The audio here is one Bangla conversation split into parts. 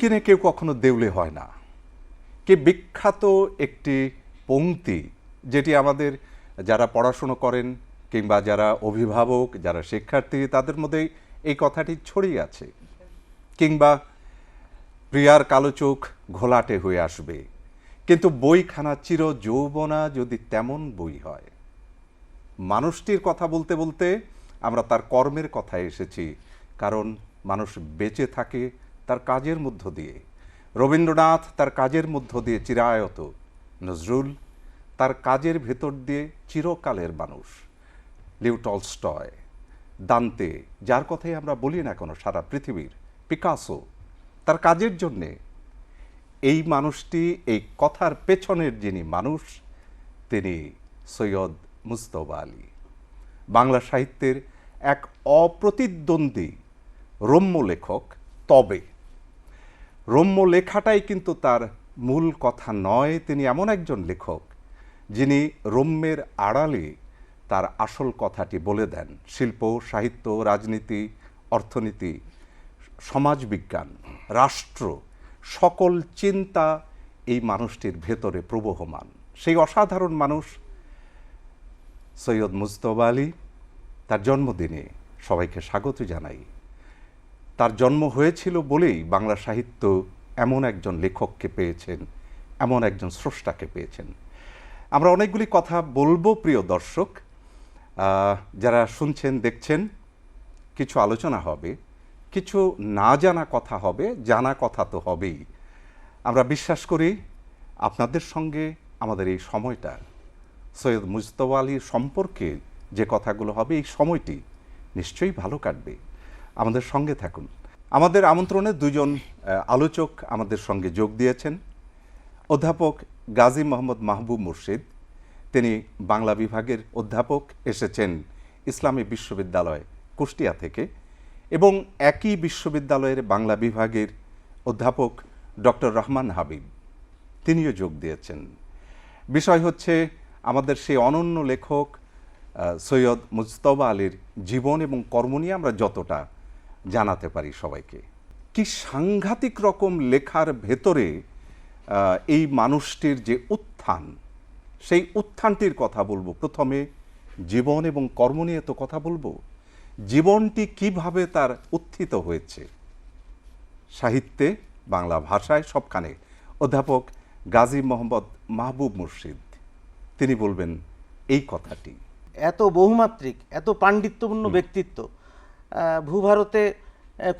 কিনে কেউ কখনো দেউলে হয় না। কি বিখ্যাত একটি পংক্তি যেটি আমাদের যারা পড়াশুনো করেন কিংবা যারা অভিভাবক, যারা শিক্ষার্থী, তাদের মধ্যে এই কথাটি ছড়িয়ে আছে। কিংবা প্রিয়ার কালো চোখ ঘোলাটে হয়ে আসবে। কিন্তু বইখানা চির যৌবনা যদি তেমন বই হয়। মানুষটির কথা বলতে বলতে আমরা তার কর্মের কথায় এসেছি। কারণ মানুষ বেঁচে থাকে তার কাজের মধ্য দিয়ে। রবীন্দ্রনাথ তার কাজের মধ্য দিয়ে চিরায়ত, নজরুল তার কাজের ভেতর দিয়ে চিরকালের মানুষ। লিউ টলস্টয়, দান্তে, যার কথাই আমরা বলি না কোনো, সারা পৃথিবীর, পিকাসো, তার কাজের জন্যে এই মানুষটি, এই কথার পেছনের যিনি মানুষ, তিনি সৈয়দ মুস্তফা আলী। বাংলা সাহিত্যের এক অপ্রতিদ্বন্দ্বী রম্য লেখক তবে রম্য লেখাটাই কিন্তু তার মূল কথা নয়। তিনি এমন একজন লেখক যিনি রম্যের আড়ালে তার আসল কথাটি বলে দেন। শিল্প, সাহিত্য, রাজনীতি, অর্থনীতি, সমাজবিজ্ঞান, রাষ্ট্র, সকল চিন্তা এই মানুষটির ভেতরে প্রবহমান। সেই অসাধারণ মানুষ সৈয়দ মুস্তফা আলী, তার জন্মদিনে সবাইকে স্বাগত জানাই। তার জন্ম হয়েছিল বলেই বাংলা সাহিত্য এমন একজন লেখককে পেয়েছেন, এমন একজন স্রষ্টাকে পেয়েছেন। আমরা অনেকগুলি কথা বলব, প্রিয় দর্শক। যারা শুনছেন, দেখছেন, কিছু আলোচনা হবে, কিছু না জানা কথা হবে, জানা কথা তো হবেই। আমরা বিশ্বাস করি আপনাদের সঙ্গে আমাদের এই সময়টা, সৈয়দ মুজতবা আলীর সম্পর্কে যে কথাগুলো হবে, এই সময়টি নিশ্চয়ই ভালো কাটবে। আমাদের সঙ্গে থাকুন। আমাদের আমন্ত্রণে দুজন আলোচক আমাদের সঙ্গে যোগ দিয়েছেন। অধ্যাপক গাজী মোহাম্মদ মাহবুব মুর্শিদ, তিনি বাংলা বিভাগের অধ্যাপক, এসেছেন ইসলামী বিশ্ববিদ্যালয় কুষ্টিয়া থেকে এবং একই বিশ্ববিদ্যালয়ের বাংলা বিভাগের অধ্যাপক ডক্টর রহমান হাবিব, তিনিও যোগ দিয়েছেন। বিষয় হচ্ছে আমাদের সেই অনন্য লেখক সৈয়দ মুজতবা আলীর জীবন এবং কর্ম নিয়ে আমরা যতটা জানাতে পারি সবাইকে। কি সাংঘাতিক রকম লেখার ভেতরে এই মানুষটির যে উত্থান সেই উত্থানটির কথা বলব। প্রথমে জীবন এবং কর্ম নিয়ে তো কথা বলব। জীবনটি কীভাবে তার উত্থিত হয়েছে? সাহিত্যে বাংলা ভাষায় সবখানে। অধ্যাপক গাজী মোহাম্মদ মাহবুব মুর্শিদ তিনি বলবেন এই কথাটি। এত বহুমাত্রিক এত পাণ্ডিত্যপূর্ণ ব্যক্তিত্ব ভূভারতে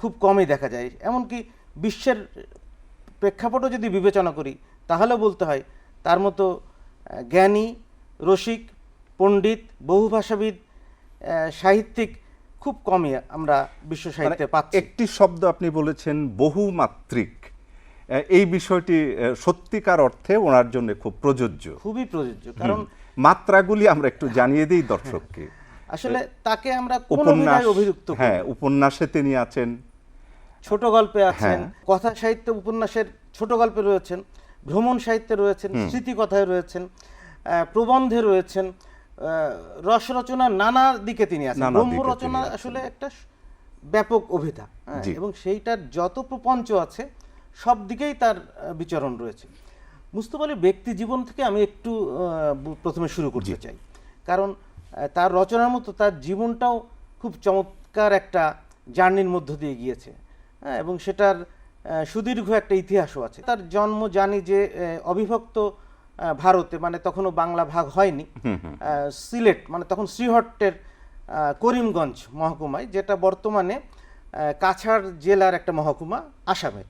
খুব কমই দেখা যায়। এমনকি বিশ্বের প্রেক্ষাপটও যদি বিবেচনা করি তাহলে বলতে হয় তার মতো জ্ঞানী রসিক পণ্ডিত বহুভাষাবিদ সাহিত্যিক খুব কমই আমরা বিশ্ব সাহিত্যে মানে পাচ্ছি। একটি শব্দ আপনি বলেছেন বহুমাত্রিক। এই বিষয়টি সত্যিকার অর্থে ওনার জন্য খুব প্রযোজ্য। খুবই প্রযোজ্য কারণ মাত্রাগুলি আমরা একটু জানিয়ে দিই দর্শককে। আসলে তাকে আমরা কোন উপন্যাস অভিযুক্ত হ্যাঁ উপন্যাসে তিনি আছেন। ছোট গল্পে আছেন হ্যাঁ। কথা সাহিত্য উপন্যাসের ছোট গল্পে রয়েছেন ভ্রমণ সাহিত্যে রয়েছেন স্মৃতিকথায় রয়েছেন প্রবন্ধে রয়েছেন রস রচনা নানা দিকে তিনি আছেন। ব্রহ্ম রচনা আসলে একটা ব্যাপক অভিধা হ্যাঁ, এবং সেইটার যত প্রপঞ্চ আছে সব দিকেই তার বিচরণ রয়েছে। মুস্তফা আলীর ব্যক্তি জীবন থেকে আমি একটু প্রথমে শুরু করতে চাই। কারণ তার রচনার মতো তার জীবনটাও খুব চমৎকার একটা জার্নির মধ্য দিয়ে গিয়েছে। হ্যাঁ এবং সেটার সুদীর্ঘ একটা ইতিহাসও আছে। তার জন্ম জানি যে অবিভক্ত ভারতে মানে তখনও বাংলা ভাগ হয়নি। সিলেট মানে তখন শ্রীহট্টের করিমগঞ্জ মহকুমায় যেটা বর্তমানে কাছাড় জেলার একটা মহকুমা আসামে।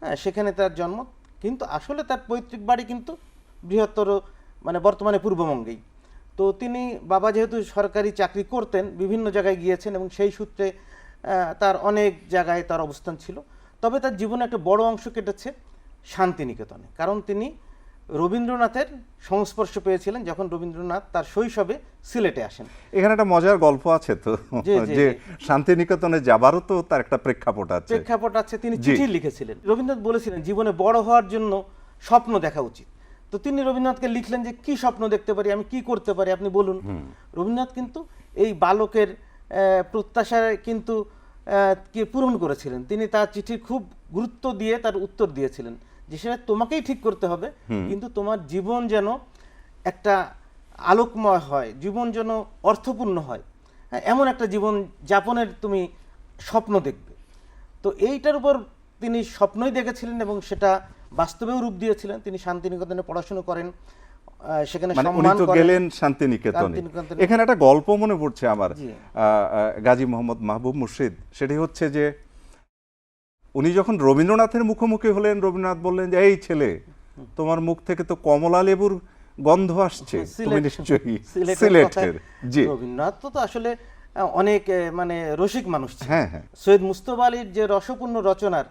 হ্যাঁ সেখানে তার জন্ম। কিন্তু আসলে তার পৈতৃক বাড়ি কিন্তু বৃহত্তর মানে বর্তমানে পূর্ববঙ্গেই। তো তিনি বাবা যেহেতু সরকারি চাকরি করতেন বিভিন্ন জায়গায় গিয়েছেন এবং সেই সূত্রে তার অনেক জায়গায় তার অবস্থান ছিল। তবে তার জীবনে একটা বড় অংশ কেটেছে শান্তিনিকেতনে। কারণ তিনি রবীন্দ্রনাথের সংস্পর্শ পেয়েছিলেন যখন রবীন্দ্রনাথ তার শৈশবে সিলেটে আসেন। এখানে একটা মজার গল্প আছে তো। যে শান্তিনিকেতনে যাবারও তো তার একটা প্রেক্ষাপট আছে। প্রেক্ষাপট আছে তিনি চিঠি লিখেছিলেন। রবীন্দ্রনাথ বলেছিলেন জীবনে বড় হওয়ার জন্য স্বপ্ন দেখা উচিত। তো তিনি রবীন্দ্রনাথকে লিখলেন যে কি স্বপ্ন দেখতে পারি? আমি কি করতে পারি? আপনি বলুন। রবীন্দ্রনাথ কিন্তু এই বালকের প্রত্যাশায় কিন্তু কে পূরণ করেছিলেন। তিনি তার চিঠির খুব গুরুত্ব দিয়ে তার উত্তর দিয়েছিলেন যে সেটা তোমাকেই ঠিক করতে হবে। কিন্তু তোমার জীবন যেন একটা আলোকময় হয় জীবন যেন অর্থপূর্ণ হয়। হ্যাঁ, এমন একটা জীবন যাপনের তুমি স্বপ্ন দেখবে। তো এইটার উপর তিনি স্বপ্নই দেখেছিলেন এবং সেটা বাস্তবেও রূপ দিয়েছিলেন তিনি শান্তিনিকেতনে পড়াশোনা করেন সেখানে মানে সম্মান করেন। গেলেন শান্তিনিকেতনে। শান্তিনিকেতনে। এখানে একটা গল্প মনে পড়ছে আমার গাজী মোহাম্মদ মাহবুব মুর্শিদ। সেটি হচ্ছে যে উনি যখন রবীন্দ্রনাথের মুখোমুখি হলেন রবীন্দ্রনাথ বললেন যে এই ছেলে তোমার মুখ থেকে তো কমলা লেবুর গন্ধ আসছে। তুমি সিলেট- নিশ্চয়ই সিলেটের সিলেটের। জি। রবীন্দ্রনাথ তো তো আসলে অনেক মানে রসিক মানুষ হ্যাঁ হ্যাঁ। সৈয়দ মুস্তফা আলীর যে রসপূর্ণ রচনার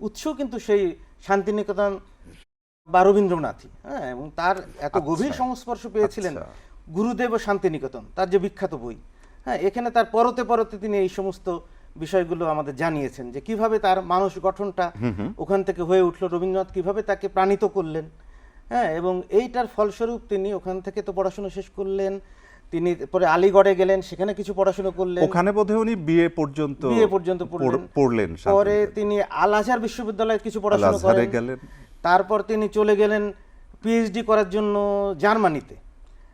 উৎস কিন্তু সেই শান্তিনিকেতন বা রবীন্দ্রনাথই হ্যাঁ এবং তার এত গভীর সংস্পর্শ পেয়েছিলেন আচ্ছা। গুরুদেব ও শান্তিনিকেতন তার যে বিখ্যাত বই হ্যাঁ এখানে তার পরতে পরতে তিনি এই সমস্ত বিষয়গুলো আমাদের জানিয়েছেন যে কীভাবে তার মানুষ গঠনটা ওখান থেকে হয়ে উঠল রবীন্দ্রনাথ কীভাবে তাকে প্রাণিত করলেন হ্যাঁ এবং এইটার ফলস্বরূপ তিনি ওখান থেকে তো পড়াশোনা শেষ করলেন তিনি পরে আলিগড়ে গেলেন সেখানে কিছু পড়াশোনা করলেন। ওখানে বোধহয় উনি বিয়ে পর্যন্ত বিএ পর্যন্ত পড়লেন। পরে তিনি আল আজহার বিশ্ববিদ্যালয়ে কিছু পড়াশোনা করেন। গেলেন। তারপর তিনি চলে গেলেন পিএইচডি করার জন্য জার্মানিতে।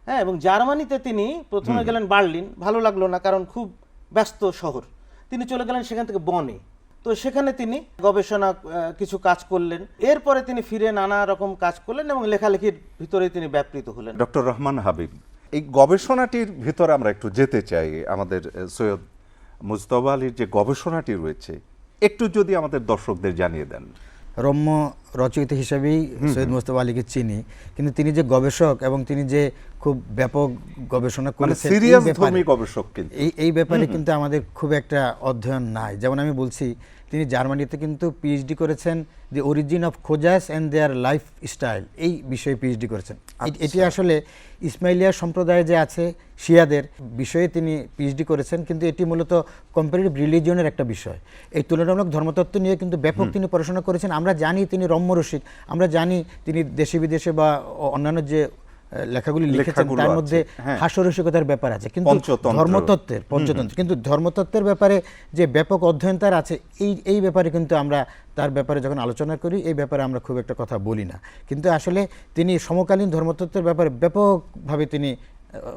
হ্যাঁ এবং জার্মানিতে তিনি প্রথমে গেলেন বার্লিন। ভালো লাগল না কারণ খুব ব্যস্ত শহর। তিনি চলে গেলেন সেখান থেকে বনে। তো সেখানে তিনি গবেষণা কিছু কাজ করলেন। এরপরে তিনি ফিরে নানা রকম কাজ করলেন এবং লেখালেখির ভিতরে তিনি ব্যাপৃত হলেন। ডক্টর রহমান হাবিব এই গবেষণাটির ভিতরে আমরা একটু যেতে চাই আমাদের সৈয়দ মুজতবা আলীর যে গবেষণাটি রয়েছে একটু যদি আমাদের দর্শকদের জানিয়ে দেন। রম্য রচয়িতা হিসেবেই সৈয়দ মোস্তফা আলীকে চিনি কিন্তু তিনি যে গবেষক এবং তিনি যে খুব ব্যাপক গবেষণা মানে করেছেন সিরিয়াস গবেষক এই এই ব্যাপারে কিন্তু আমাদের খুব একটা অধ্যয়ন নাই। যেমন আমি বলছি তিনি জার্মানিতে কিন্তু পিএইচডি করেছেন the origin of Khojas and their lifestyle এই বিষয়ে পিএইচডি করেছেন। এটি আসলে ইসমাইলিয়া সম্প্রদায় যে আছে শিয়াদের বিষয়ে তিনি পিএইচডি করেছেন কিন্তু এটি মূলত কম্পারেটিভ রিলিজিয়নের একটা বিষয়। এই তুলনামূলক ধর্মতত্ত্ব নিয়ে কিন্তু ব্যাপক তিনি পড়াশোনা করেছেন। আমরা জানি তিনি রম্যরসিক আমরা জানি তিনি দেশে বিদেশে বা অন্যান্য যে লেখাগুলি লিখেছেন তার মধ্যে হ্যাঁ। হাস্যরসিকতার ব্যাপার আছে। কিন্তু ধর্মতত্ত্বের পঞ্চতন্ত্র। কিন্তু ধর্মতত্ত্বের ব্যাপারে যে ব্যাপক অধ্যয়ন তার আছে এই এই ব্যাপারে কিন্তু আমরা তার ব্যাপারে যখন আলোচনা করি এই ব্যাপারে আমরা খুব একটা কথা বলি না। কিন্তু আসলে তিনি সমকালীন ধর্মতত্ত্বের ব্যাপারে ব্যাপকভাবে তিনি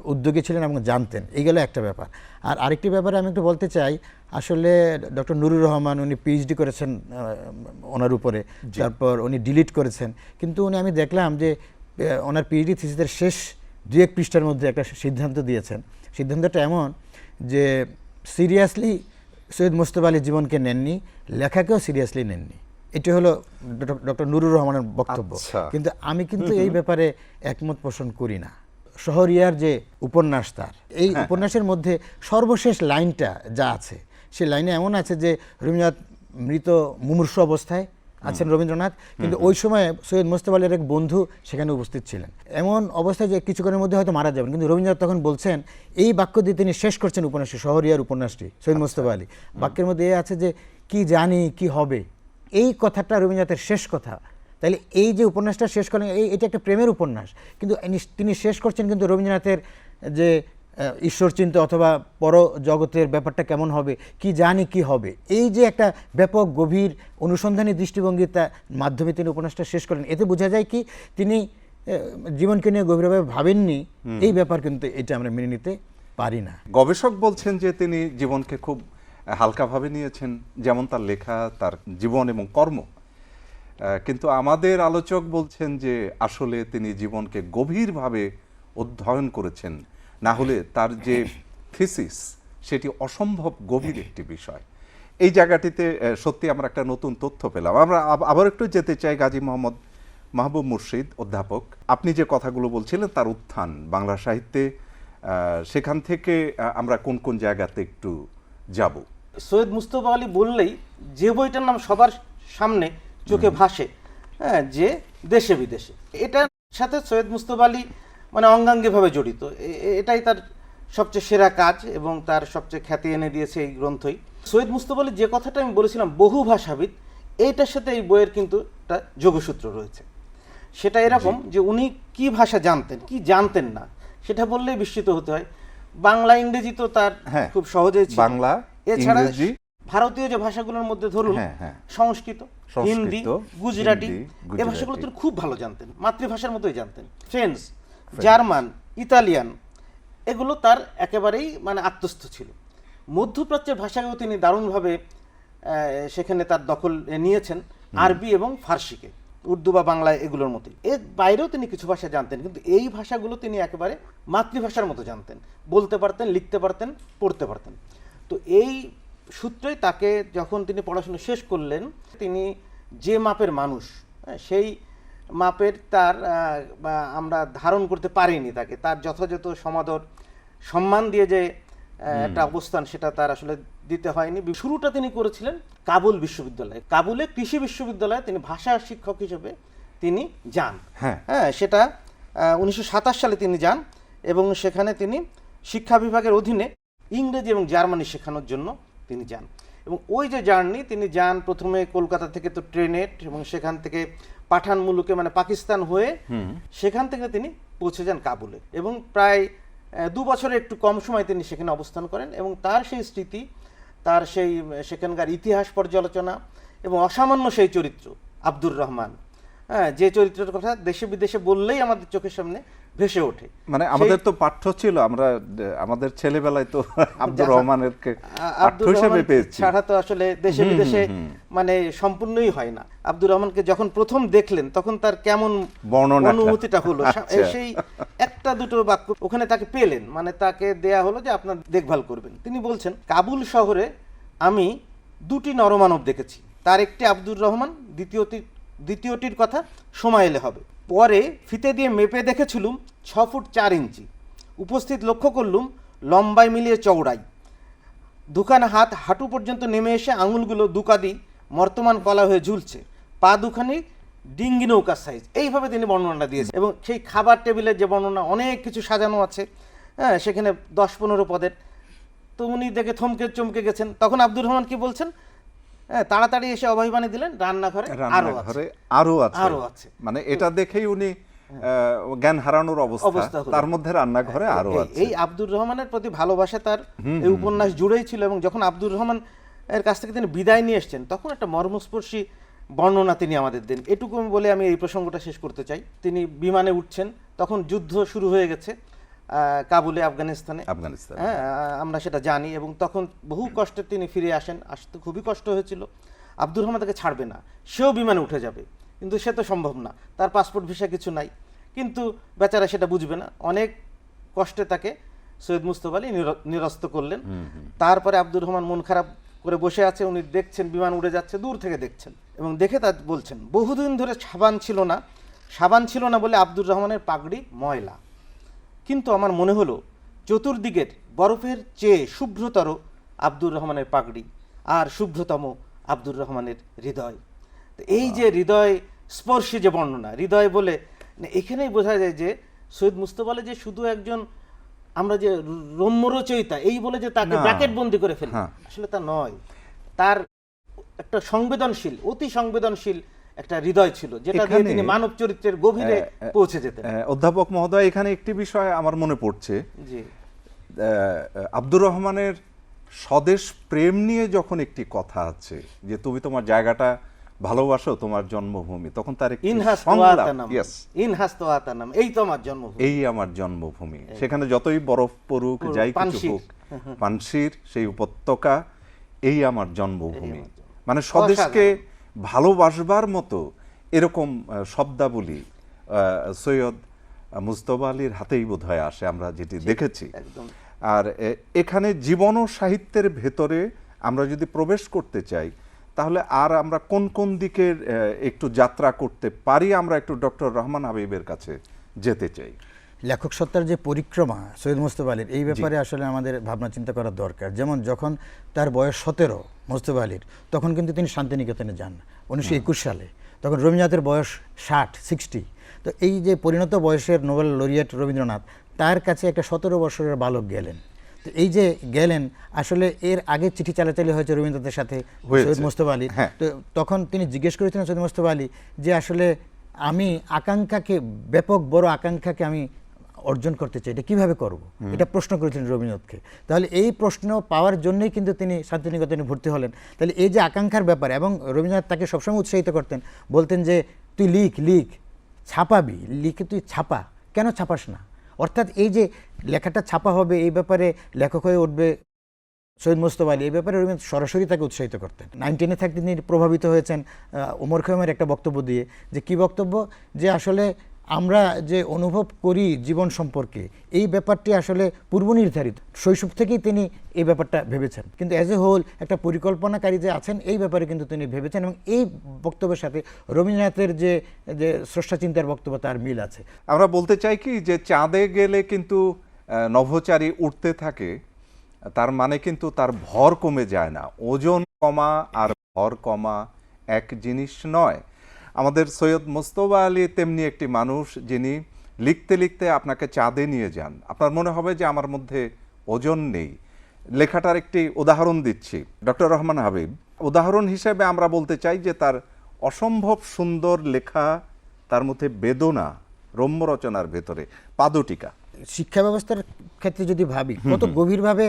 উদ্যোগী ছিলেন এবং জানতেন। এই গেল একটা ব্যাপার। আর আরেকটি ব্যাপারে আমি একটু বলতে চাই আসলে ডক্টর নুরুর রহমান উনি পিএইচডি করেছেন ওনার উপরে। তারপর উনি ডিলিট করেছেন। কিন্তু উনি আমি দেখলাম যে ওনার পিএইচডি থিসিসের শেষ দু এক পৃষ্ঠার মধ্যে একটা সিদ্ধান্ত দিয়েছেন। সিদ্ধান্তটা এমন যে সিরিয়াসলি সৈয়দ মুস্তফা আলী জীবনকে নেননি লেখাকেও সিরিয়াসলি নেননি। এটি হলো ডক্টর নুরুর রহমানের বক্তব্য। আচ্ছা। কিন্তু আমি কিন্তু এই ব্যাপারে একমত পোষণ করি না। শহরিয়ার যে উপন্যাস তার এই উপন্যাসের মধ্যে সর্বশেষ লাইনটা যা আছে সেই লাইনে এমন আছে যে রবীন্দ্রনাথ মৃত মুমূর্ষু অবস্থায় আছেন রবীন্দ্রনাথ কিন্তু ওই সময় সৈয়দ মোস্তফা আলীর এক বন্ধু সেখানে উপস্থিত ছিলেন। এমন অবস্থায় যে কিছুক্ষণের মধ্যে হয়তো মারা যাবেন কিন্তু রবীন্দ্রনাথ তখন বলছেন এই বাক্য দিয়ে তিনি শেষ করছেন উপন্যাসটি শহরিয়ার উপন্যাসটি সৈয়দ মোস্তফা আলী। বাক্যের মধ্যে এ আছে যে কি জানি কি হবে? এই কথাটা রবীন্দ্রনাথের শেষ কথা। তাহলে এই যে উপন্যাসটা শেষ করেন এই এটা একটা প্রেমের উপন্যাস। কিন্তু তিনি শেষ করছেন কিন্তু রবীন্দ্রনাথের যে ঈশ্বরচিন্তা অথবা পর জগতের ব্যাপারটা কেমন হবে কি জানি কি হবে এই যে একটা ব্যাপক গভীর অনুসন্ধানী দৃষ্টিভঙ্গির তা- মাধ্যমে তিনি উপন্যাসটা শেষ করেন এতে বোঝা যায় কি তিনি জীবনকে নিয়ে গভীরভাবে ভাবেননি এই ব্যাপার কিন্তু এটা আমরা মেনে নিতে পারি না। গবেষক বলছেন যে তিনি জীবনকে খুব হালকাভাবে নিয়েছেন যেমন তার লেখা তার জীবন এবং কর্ম। কিন্তু আমাদের আলোচক বলছেন যে আসলে তিনি জীবনকে গভীরভাবে অধ্যয়ন করেছেন। না হলে তার যে থিসিস সেটি অসম্ভব গভীর একটি বিষয়। এই জায়গাটিতে সত্যি আমরা একটা নতুন তথ্য পেলাম। আমরা আব- আবার একটু যেতে চাই গাজী মোহাম্মদ মাহবুব মুর্শিদ অধ্যাপক। আপনি যে কথাগুলো বলছিলেন তার উত্থান বাংলা সাহিত্যে সেখান থেকে আমরা কোন কোন জায়গাতে একটু যাব? সৈয়দ মুস্তফা আলী বললেই যে বইটার নাম সবার সামনে চোখে ভাসে হ্যাঁ যে দেশে বিদেশে। এটার সাথে সৈয়দ মুস্তফা আলী মানে অঙ্গাঙ্গিভাবে জড়িত। এ- এ- এটাই তার সবচেয়ে সেরা কাজ এবং তার সবচেয়ে খ্যাতি এনে দিয়েছে এই গ্রন্থই। সৈয়দ মুস্তফা আলী যে কথাটা আমি বলেছিলাম বহু ভাষাবিদ এইটার সাথে এই বইয়ের কিন্তু একটা যোগসূত্র রয়েছে। সেটা এরকম যে উনি কি ভাষা জানতেন কি জানতেন না সেটা বললেই বিস্মিত হতে হয়। বাংলা ইংরেজি তো তার হ্যাঁ, খুব সহজেই বাংলা এছাড়া ভারতীয় যে ভাষাগুলোর মধ্যে ধরুন হ্যাঁ, হ্যাঁ। সংস্কৃত হিন্দি গুজরাটি এই ভাষাগুলো তিনি খুব ভালো জানতেন মাতৃভাষার মতোই জানতেন। ফ্রেঞ্চ জার্মান ইতালিয়ান এগুলো তার একেবারেই মানে আত্মস্থ ছিল। মধ্যপ্রাচ্যের ভাষাকেও তিনি দারুণভাবে সেখানে তার দখল নিয়েছেন আরবি এবং ফার্সিকে। উর্দু বা বাংলা এগুলোর মতোই। এর বাইরেও তিনি কিছু ভাষা জানতেন কিন্তু এই ভাষাগুলো তিনি একেবারে মাতৃভাষার মতো জানতেন। বলতে পারতেন লিখতে পারতেন পড়তে পারতেন। তো এই সূত্রেই তাকে যখন তিনি পড়াশোনা শেষ করলেন তিনি যে মাপের মানুষ হ্যাঁ, সেই মাপের তার বা আমরা ধারণ করতে পারিনি তাকে। তার যথাযথ সমাদর সম্মান দিয়ে যে একটা অবস্থান সেটা তার আসলে দিতে হয়নি। শুরুটা তিনি করেছিলেন কাবুল বিশ্ববিদ্যালয়ে। কাবুলে কৃষি বিশ্ববিদ্যালয়ে তিনি ভাষা শিক্ষক হিসেবে তিনি যান। হ্যাঁ। হ্যাঁ সেটা উনিশশো সাতাশ সালে তিনি যান এবং সেখানে তিনি শিক্ষা বিভাগের অধীনে ইংরেজি এবং জার্মানি শেখানোর জন্য তিনি যান। এবং ওই যে জার্নি তিনি যান প্রথমে কলকাতা থেকে তো ট্রেনে এবং সেখান থেকে পাঠান মুলুকে মানে পাকিস্তান হয়ে সেখান থেকে তিনি পৌঁছে যান কাবুলে। এবং প্রায় দু বছরের একটু কম সময় তিনি সেখানে অবস্থান করেন এবং তার সেই স্মৃতি তার সেই সেখানকার ইতিহাস পর্যালোচনা এবং অসামান্য সেই চরিত্র আব্দুর রহমান। হ্যাঁ যে চরিত্রের কথা দেশে বিদেশে বললেই আমাদের চোখের সামনে ভেসে ওঠে। মানে আমাদের তো পাঠ্য ছিল আমরা আমাদের ছেলেবেলায় তো আব্দুর রহমানের পাঠ্য হিসেবে পেয়েছি। ছাড়া তো আসলে দেশে বিদেশে মানে সম্পূর্ণই হয় না। আব্দুর রহমানকে যখন প্রথম দেখলেন তখন তার কেমন বর্ণনাটা। অনুভূতিটা হলো। আচ্ছা। সেই একটা দুটো বাক্য ওখানে তাকে পেলেন মানে তাকে দেয়া হলো যে আপনার দেখভাল করবেন। তিনি বলছেন কাবুল শহরে আমি দুটি নরমানব দেখেছি। তার একটি আব্দুর রহমান দ্বিতীয়টি দ্বিতীয়টির কথা সময় এলে হবে। পরে ফিতে দিয়ে মেপে দেখেছিলুম ছ ফুট চার ইঞ্চি। উপস্থিত লক্ষ্য করলুম লম্বায় মিলিয়ে চওড়াই। দুখানা হাত হাঁটু পর্যন্ত নেমে এসে আঙুলগুলো দুকাদি মর্তমান কলা হয়ে ঝুলছে। পা দুখানি ডিঙ্গি নৌকার সাইজ এইভাবে তিনি বর্ণনাটা দিয়েছেন। এবং সেই খাবার টেবিলের যে বর্ণনা অনেক কিছু সাজানো আছে হ্যাঁ সেখানে দশ পনেরো পদের। তো উনি দেখে থমকে চমকে গেছেন। তখন আব্দুর রহমান কি বলছেন? হ্যাঁ তাড়াতাড়ি এসে অভিমানী দিলেন রান্নাঘরে রান্নাঘরে আরও আছে। আরও আছে। মানে এটা দেখেই উনি জ্ঞান হারানোর অবস্থা। তার মধ্যে রান্নাঘরে আরও আছে। এই আব্দুর রহমানের প্রতি ভালোবাসা তার এই উপন্যাস জুড়েই ছিল এবং যখন আব্দুর রহমান এর কাছ থেকে তিনি বিদায় নিয়ে এসেছেন তখন একটা মর্মস্পর্শী বর্ণনা তিনি আমাদের দেন। এটুকু বলে আমি এই প্রসঙ্গটা শেষ করতে চাই। তিনি বিমানে উঠছেন তখন যুদ্ধ শুরু হয়ে গেছে। কাবুলে আফগানিস্তানে। আফগানিস্তান। হ্যাঁ আমরা সেটা জানি এবং তখন বহু কষ্টে তিনি ফিরে আসেন। আসতে খুবই কষ্ট হয়েছিল। আব্দুর রহমান তাকে ছাড়বে না। সেও বিমানে উঠে যাবে। কিন্তু সে তো সম্ভব না। তার পাসপোর্ট ভিসা কিছু নাই। কিন্তু বেচারা সেটা বুঝবে না। অনেক কষ্টে তাকে সৈয়দ মুস্তফা আলী নির- নিরস্ত করলেন। তারপরে আব্দুর রহমান মন খারাপ করে বসে আছে। উনি দেখছেন বিমান উড়ে যাচ্ছে দূর থেকে দেখছেন এবং দেখে তা বলছেন। বহুদিন ধরে সাবান ছিল না। সাবান ছিল না বলে আব্দুর রহমানের পাগড়ি ময়লা। কিন্তু আমার মনে হলো চতুর্দিকের বরফের চেয়ে শুভ্রতর আব্দুর রহমানের পাগড়ি আর শুভ্রতম আব্দুর রহমানের হৃদয় তো এই যে হৃদয় স্পর্শী যে বর্ণনা হৃদয় বলে মানে এখানেই বোঝা যায় যে সৈয়দ মুস্তফা যে শুধু একজন আমরা যে রম্য রচয়িতা এই বলে যে তাকে। ব্র্যাকেট বন্দি করে ফেলি হ্যাঁ। আসলে তা নয় তার একটা সংবেদনশীল অতি সংবেদনশীল একটা হৃদয় ছিল যেটা দিয়ে তিনি মানব চরিত্রের গভীরে পৌঁছে যেতেন। অধ্যাপক মহোদয় এখানে একটি বিষয় আমার মনে পড়ছে। জি। আব্দুর রহমানের স্বদেশ প্রেম নিয়ে যখন একটি কথা আছে যে তুমি তোমার জায়গাটা ভালোবাসো তোমার জন্মভূমি তখন তার এই তো আমার জন্মভূমি। এই আমার জন্মভূমি। সেখানে যতই বরফ পড়ুক যাই কিছু। হোক পানশির সেই উপত্যকা এই আমার জন্মভূমি। মানে স্বদেশকে ভালোবাসবার মতো এরকম শব্দাবলী সৈয়দ মুস্তফা আলীর হাতেই বোধ হয় আসে আমরা যেটি দেখেছি। আর এখানে জীবন ও সাহিত্যের ভেতরে আমরা যদি প্রবেশ করতে চাই তাহলে আর আমরা কোন কোন দিকের একটু যাত্রা করতে পারি আমরা একটু ডক্টর রহমান হাবিবের কাছে যেতে চাই। লেখক সত্তার যে পরিক্রমা সৈয়দ মুস্তফা আলীর এই ব্যাপারে আসলে আমাদের ভাবনা চিন্তা করা দরকার। যেমন যখন তার বয়স সতেরো মুস্তফা আলীর তখন কিন্তু তিনি শান্তিনিকেতনে যান উনিশশো একুশ সালে। তখন রবীন্দ্রনাথের বয়স ষাট সিক্সটি। তো এই যে পরিণত বয়সের নোবেল লরিয়েট রবীন্দ্রনাথ তার কাছে একটা সতেরো বছরের বালক গেলেন। তো এই যে গেলেন আসলে এর আগে চিঠি চালাচালি হয়েছে রবীন্দ্রনাথের সাথে সৈয়দ মুস্তফা আলী হ্যাঁ। তো তখন তিনি জিজ্ঞেস করেছিলেন সৈয়দ মুস্তফা আলী যে আসলে আমি আকাঙ্ক্ষাকে ব্যাপক বড় আকাঙ্ক্ষাকে আমি অর্জন করতে চাই এটা কীভাবে করব? এটা প্রশ্ন করেছিলেন রবীন্দ্রনাথকে। তাহলে এই প্রশ্ন পাওয়ার জন্যই কিন্তু তিনি শান্তিনিকেতনে ভর্তি হলেন। তাহলে এই যে আকাঙ্ক্ষার ব্যাপার এবং রবীন্দ্রনাথ তাকে সবসময় উৎসাহিত করতেন বলতেন যে তুই লিখ লিখ ছাপাবি লিখে তুই ছাপা। কেন ছাপাস না? অর্থাৎ এই যে লেখাটা ছাপা হবে এই ব্যাপারে লেখক হয়ে উঠবে সৈয়দ মোস্তফা আলী এই ব্যাপারে রবীন্দ্রনাথ সরাসরি তাকে উৎসাহিত করতেন। নাইনটিনে থাকতে তিনি প্রভাবিত হয়েছেন ওমর খৈমের একটা বক্তব্য দিয়ে যে কি বক্তব্য? যে আসলে আমরা যে অনুভব করি জীবন সম্পর্কে, এই ব্যাপারটি আসলে পূর্ব নির্ধারিত শৈশব থেকেই তিনি এই ব্যাপারটা ভেবেছেন। কিন্তু অ্যাজ এ হোল একটা পরিকল্পনাকারী যে আছেন, এই ব্যাপারে কিন্তু তিনি ভেবেছেন এবং এই বক্তব্যের সাথে রবীন্দ্রনাথের যে যে স্রষ্টা চিন্তার বক্তব্য তার মিল আছে। আমরা বলতে চাই কি যে চাঁদে গেলে কিন্তু নভোচারী উঠতে থাকে, তার মানে কিন্তু তার ভর কমে যায় না। ওজন কমা আর ভর কমা এক জিনিস নয়। আমাদের সৈয়দ মোস্তফা আলী তেমনি একটি মানুষ যিনি লিখতে লিখতে আপনাকে চাঁদে নিয়ে যান। আপনার মনে হবে যে আমার মধ্যে ওজন নেই। লেখাটার একটি উদাহরণ দিচ্ছি। ডক্টর রহমান হাবিব উদাহরণ হিসেবে আমরা বলতে চাই যে তার অসম্ভব সুন্দর লেখা তার মধ্যে বেদনা রম্য রচনার ভেতরে পাদটিকা। শিক্ষা ব্যবস্থার ক্ষেত্রে যদি ভাবি কত গভীরভাবে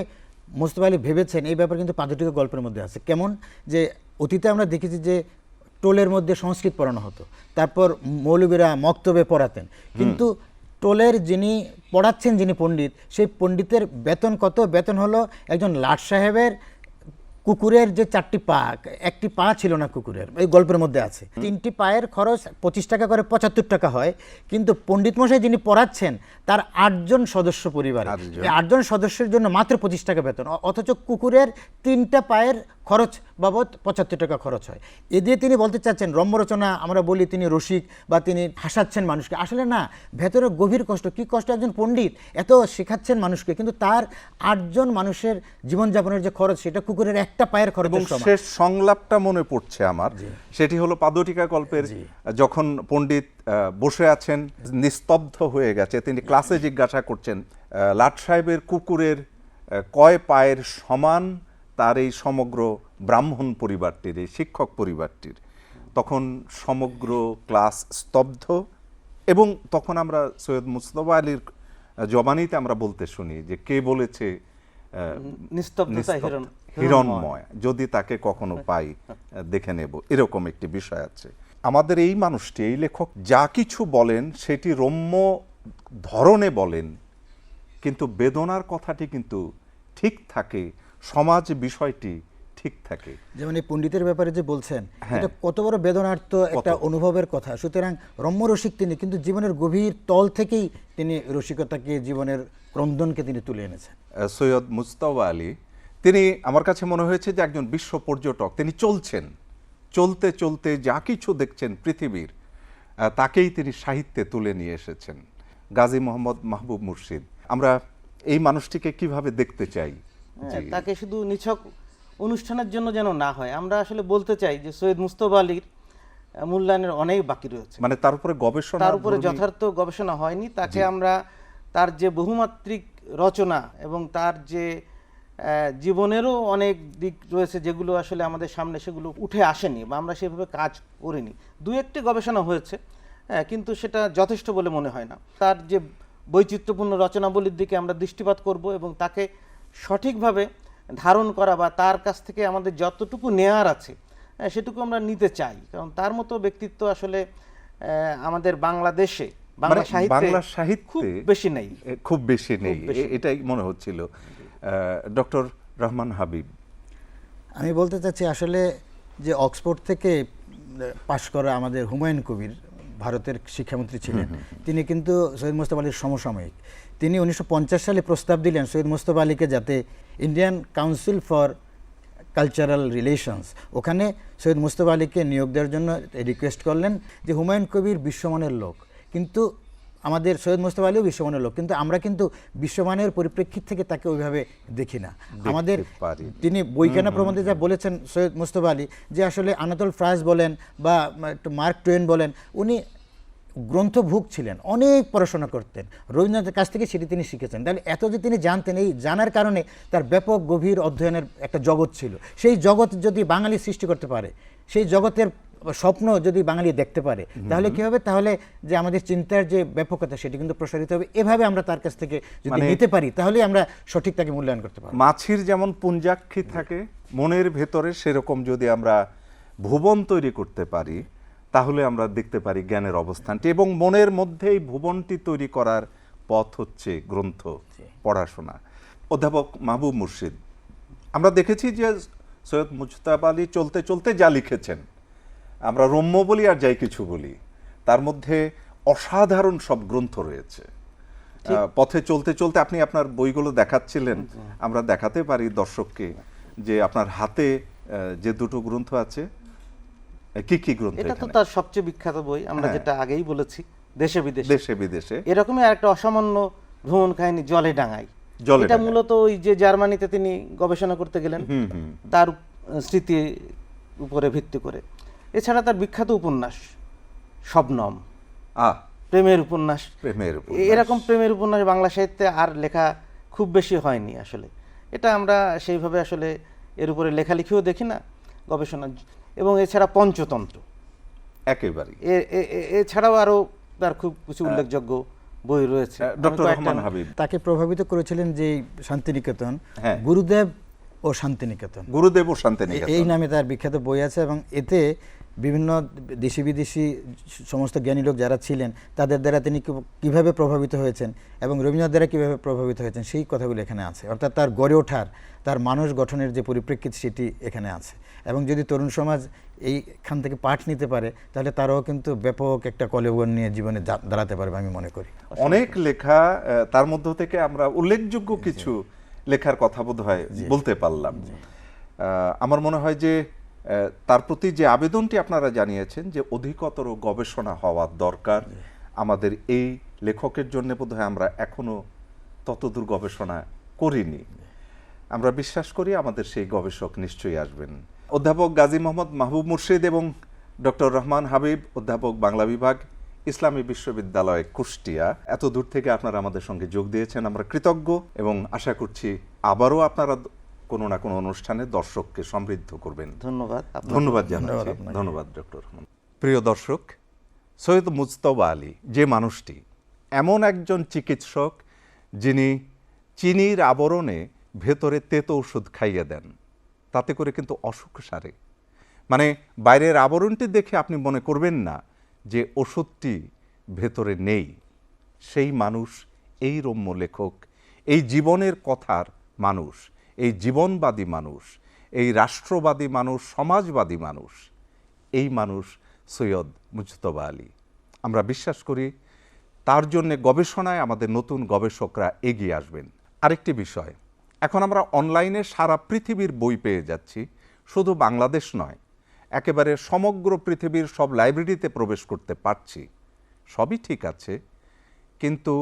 মোস্তফা আলী ভেবেছেন এই ব্যাপার কিন্তু পাদটিকা গল্পের মধ্যে আছে। কেমন? যে অতীতে আমরা দেখেছি যে টোলের মধ্যে সংস্কৃত পড়ানো হতো। তারপর মৌলবীরা মক্তবে পড়াতেন। কিন্তু টোলের যিনি পড়াচ্ছেন যিনি পণ্ডিত সেই পণ্ডিতের বেতন কত? বেতন হলো একজন লাট সাহেবের কুকুরের যে চারটি পা একটি পা ছিল না কুকুরের এই গল্পের মধ্যে আছে। তিনটি পায়ের খরচ পঁচিশ টাকা করে পঁচাত্তর টাকা হয়। কিন্তু পণ্ডিত মশাই যিনি পড়াচ্ছেন তার আটজন সদস্য পরিবার। আটজন। আটজন সদস্যের জন্য মাত্র পঁচিশ টাকা বেতন। অথচ কুকুরের তিনটা পায়ের খরচ বাবদ পঁচাত্তর টাকা খরচ হয়। এ দিয়ে তিনি বলতে চাচ্ছেন রম্যরচনা আমরা বলি তিনি রসিক বা তিনি হাসাচ্ছেন মানুষকে। আসলে না ভেতরে গভীর কষ্ট। কি কষ্ট? একজন পণ্ডিত এত শেখাচ্ছেন মানুষকে কিন্তু তার আটজন মানুষের জীবনযাপনের যে খরচ সেটা কুকুরের একটা পায়ের এবং খরচের শেষ সংলাপটা মনে পড়ছে আমার। সেটি হলো পাদটিকা গল্পের যখন পণ্ডিত বসে আছেন নিস্তব্ধ হয়ে গেছে তিনি ক্লাসে জিজ্ঞাসা করছেন লাট সাহেবের কুকুরের কয় পায়ের সমান? তার এই সমগ্র ব্রাহ্মণ পরিবারটির এই শিক্ষক পরিবারটির তখন সমগ্র ক্লাস স্তব্ধ এবং তখন আমরা সৈয়দ মুস্তফা আলীর জবানিতে আমরা বলতে শুনি যে কে বলেছে হিরণময়। যদি তাকে কখনো পাই দেখে নেব। এরকম একটি বিষয় আছে। আমাদের এই মানুষটি এই লেখক যা কিছু বলেন সেটি রম্য ধরনে বলেন কিন্তু বেদনার কথাটি কিন্তু ঠিক থাকে সমাজ বিষয়টি ঠিক থাকে। যেমন এই পণ্ডিতের ব্যাপারে যে বলছেন হ্যাঁ। এটা কত বড় বেদনার্থ একটা অনুভবের কথা। সুতরাং রম্য রসিক তিনি কিন্তু জীবনের গভীর তল থেকেই তিনি রসিকতাকে জীবনের ক্রন্দনকে তিনি তুলে এনেছেন। সৈয়দ মুস্তাফা আলী তিনি আমার কাছে মনে হয়েছে যে একজন বিশ্ব পর্যটক। তিনি চলছেন চলতে চলতে যা কিছু দেখছেন পৃথিবীর তাকেই তিনি সাহিত্যে তুলে নিয়ে এসেছেন। গাজী মোহাম্মদ মাহবুব মুর্শিদ আমরা এই মানুষটিকে কীভাবে দেখতে চাই? হ্যাঁ। তাকে শুধু নিছক অনুষ্ঠানের জন্য যেন না হয়। আমরা আসলে বলতে চাই যে সৈয়দ মুস্তফা আলীর মূল্যায়নের অনেক বাকি রয়েছে। মানে তার উপরে গবেষণা তার উপরে যথার্থ গবেষণা হয়নি। তাকে আমরা তার যে বহুমাত্রিক রচনা এবং তার যে জীবনেরও অনেক দিক রয়েছে যেগুলো আসলে আমাদের সামনে সেগুলো উঠে আসেনি বা আমরা সেভাবে কাজ করিনি। দু একটি গবেষণা হয়েছে হ্যাঁ, কিন্তু সেটা যথেষ্ট বলে মনে হয় না। তার যে বৈচিত্র্যপূর্ণ রচনাবলীর দিকে আমরা দৃষ্টিপাত করব এবং তাকে সঠিকভাবে ধারণ করা বা তার কাছ থেকে আমাদের যতটুকু নেয়ার আছে হ্যাঁ, সেটুকু আমরা নিতে চাই। কারণ তার মতো ব্যক্তিত্ব আসলে আহ, আমাদের বাংলাদেশে বাংলা মানে সাহিত্যে বাংলা খুব বেশি নেই। খুব বেশি নেই। এটাই মনে হচ্ছিল। ডক্টর রহমান হাবিব। আমি বলতে চাচ্ছি আসলে যে অক্সফোর্ড থেকে পাশ করা আমাদের হুমায়ুন কবির ভারতের শিক্ষামন্ত্রী ছিলেন। তিনি কিন্তু সৈয়দ মোস্তফা আলীর সমসাময়িক। তিনি উনিশশো পঞ্চাশ সালে প্রস্তাব দিলেন সৈয়দ মোস্তফা আলীকে যাতে Indian council for cultural relations. ওখানে সৈয়দ মুস্তফা আলীকে নিয়োগ দেওয়ার জন্য রিকোয়েস্ট করলেন যে হুমায়ুন কবির বিশ্বমানের লোক। কিন্তু আমাদের সৈয়দ মুস্তফা আলীও বিশ্বমানের লোক কিন্তু আমরা কিন্তু বিশ্বমানের পরিপ্রেক্ষিত থেকে তাকে ওইভাবে দেখি না। আমাদের তিনি বইখানা প্রবন্ধে যা বলেছেন সৈয়দ মুস্তফা আলী যে আসলে আনাতল ফ্রাজ বলেন বা মার্ক টোয়েন বলেন উনি গ্রন্থভুক ছিলেন অনেক পড়াশোনা করতেন। রবীন্দ্রনাথের কাছ থেকে সেটি তিনি শিখেছেন। তাহলে এত যে তিনি জানতেন এই জানার কারণে তার ব্যাপক গভীর অধ্যয়নের একটা জগৎ ছিল। সেই জগৎ যদি বাঙালি সৃষ্টি করতে পারে সেই জগতের স্বপ্ন যদি বাঙালি দেখতে পারে তাহলে কি হবে? তাহলে যে আমাদের চিন্তার যে ব্যাপকতা সেটি কিন্তু প্রসারিত হবে। এভাবে আমরা তার কাছ থেকে যদি মানে- নিতে পারি তাহলে আমরা সঠিক তাকে মূল্যায়ন করতে পারি মাছির যেমন পুঞ্জাক্ষী থাকে মনের ভেতরে সেরকম যদি আমরা ভুবন তৈরি করতে পারি তাহলে আমরা দেখতে পারি জ্ঞানের অবস্থানটি এবং মনের মধ্যেই ভুবনটি তৈরি করার পথ হচ্ছে গ্রন্থ পড়াশোনা। অধ্যাপক মাহবুব মুর্শিদ আমরা দেখেছি যে সৈয়দ মুজতাব আলী চলতে চলতে যা লিখেছেন আমরা রম্য বলি আর যাই কিছু বলি তার মধ্যে অসাধারণ সব গ্রন্থ রয়েছে। পথে চলতে চলতে আপনি আপনার বইগুলো দেখাচ্ছিলেন আমরা দেখাতে পারি দর্শককে যে আপনার হাতে যে দুটো গ্রন্থ আছে কি কি গ্রন্থ এটা তো তার সবচেয়ে বিখ্যাত বই আমরা হ্যাঁ। যেটা আগেই বলেছি দেশে বিদেশে। দেশে বিদেশে। এরকমই আরেকটা অসামান্য ভ্রমণ কাহিনী জলে ডাঙায়। এটা মূলত ওই যে জার্মানিতে তিনি গবেষণা করতে গেলেন তার স্মৃতি উপরে ভিত্তি করে। এছাড়া তার বিখ্যাত উপন্যাস শবনম। আহ। প্রেমের উপন্যাস। প্রেমের এরকম প্রেমের উপন্যাস বাংলা সাহিত্যে আর লেখা খুব বেশি হয়নি আসলে। এটা আমরা সেইভাবে আসলে এর উপরে লেখালেখিও দেখি না গবেষণা এবং এছাড়া পঞ্চতন্ত্র। একেবারেই। এ- এ- এ- এছাড়াও আরও তার খুব কিছু উল্লেখযোগ্য বই রয়েছে। ডক্টর রহমান হাবিব। তাকে প্রভাবিত করেছিলেন যে শান্তিনিকেতন হ্যাঁ। গুরুদেব ও শান্তিনিকেতন। গুরুদেব ও শান্তিনিকেতন। এই নামে তার বিখ্যাত বই আছে এবং এতে বিভিন্ন দেশি বিদেশি সমস্ত জ্ঞানী লোক যারা ছিলেন তাদের দ্বারা তিনি কীভাবে প্রভাবিত হয়েছেন এবং রবীন্দ্রনাথ দ্বারা কীভাবে প্রভাবিত হয়েছেন সেই কথাগুলো এখানে আছে। অর্থাৎ তার গড়ে ওঠার তার মানুষ গঠনের যে পরিপ্রেক্ষিত সেটি এখানে আছে। এবং যদি তরুণ সমাজ এইখান থেকে পাঠ নিতে পারে তাহলে তারাও কিন্তু ব্যাপক একটা কলেবন নিয়ে জীবনে দাঁড়াতে পারবে আমি মনে করি। অনেক লেখা তার মধ্য থেকে আমরা উল্লেখযোগ্য কিছু লেখার কথা বোধ হয় বলতে পারলাম। আমার মনে হয় যে তার প্রতি যে আবেদনটি আপনারা জানিয়েছেন যে অধিকতর গবেষণা হওয়ার দরকার আমাদের এই লেখকের জন্য বোধ হয় আমরা এখনও ততদূর গবেষণা করিনি। আমরা বিশ্বাস করি আমাদের সেই গবেষক নিশ্চয়ই আসবেন। অধ্যাপক গাজী মোহাম্মদ মাহবুব মুর্শিদ এবং ডক্টর রহমান হাবিব অধ্যাপক বাংলা বিভাগ ইসলামী বিশ্ববিদ্যালয় কুষ্টিয়া। এত দূর থেকে আপনারা আমাদের সঙ্গে যোগ দিয়েছেন। আমরা কৃতজ্ঞ এবং আশা করছি আবারও আপনারা কোনো না কোনো অনুষ্ঠানে দর্শককে সমৃদ্ধ করবেন। ধন্যবাদ ধন্যবাদ জানাচ্ছি। ধন্যবাদ ডক্টর প্রিয় দর্শক সৈয়দ মুজতবা আলী যে মানুষটি এমন একজন চিকিৎসক যিনি চিনির আবরণে ভেতরে তেতো ওষুধ খাইয়ে দেন তাতে করে কিন্তু অসুখ সারে। মানে বাইরের আবরণটি দেখে আপনি মনে করবেন না যে ওষুধটি ভেতরে নেই। সেই মানুষ এই রম্য লেখক এই জীবনের কথার মানুষ এই জীবনবাদী মানুষ, এই রাষ্ট্রবাদী মানুষ, সমাজবাদী মানুষ, এই মানুষ সৈয়দ মুজতবা আলী। আমরা বিশ্বাস করি তার জন্য গবেষণায় আমাদের নতুন গবেষকরা এগিয়ে আসবেন। আরেকটি বিষয়, এখন আমরা অনলাইনে সারা পৃথিবীর বই পেয়ে যাচ্ছি, শুধু বাংলাদেশ নয়, একেবারে সমগ্র পৃথিবীর সব লাইব্রেরিতে প্রবেশ করতে পারছি। সবই ঠিক আছে, কিন্তু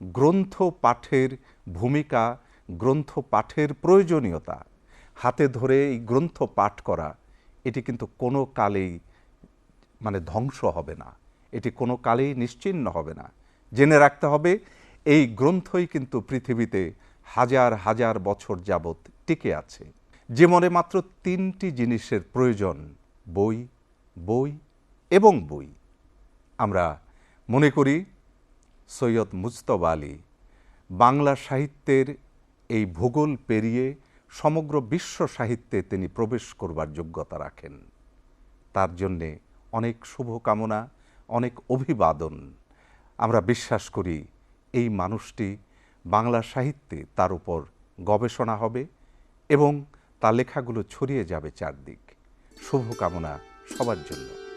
গ্রন্থ পাঠের ভূমিকা গ্রন্থ পাঠের প্রয়োজনীয়তা। হাতে ধরে এই গ্রন্থ পাঠ করা, এটি কিন্তু কোনো কালেই মানে ধ্বংস হবে না। এটি কোনো কালেই নিশ্চিহ্ন হবে না। জেনে রাখতে হবে, এই গ্রন্থই কিন্তু পৃথিবীতে হাজার হাজার বছর যাবৎ টিকে আছে। জীবনে মাত্র তিনটি জিনিসের প্রয়োজন, বই বই এবং বই। আমরা মনে করি, সৈয়দ মুজতবা আলী বাংলা সাহিত্যের এই ভূগোল পেরিয়ে সমগ্র বিশ্ব সাহিত্যে তিনি প্রবেশ করবার যোগ্যতা রাখেন। তার জন্যে অনেক শুভকামনা, অনেক অভিবাদন। আমরা বিশ্বাস করি এই মানুষটি বাংলা সাহিত্যে তার উপর গবেষণা হবে এবং তার লেখাগুলো ছড়িয়ে যাবে চারদিক। শুভকামনা সবার জন্য।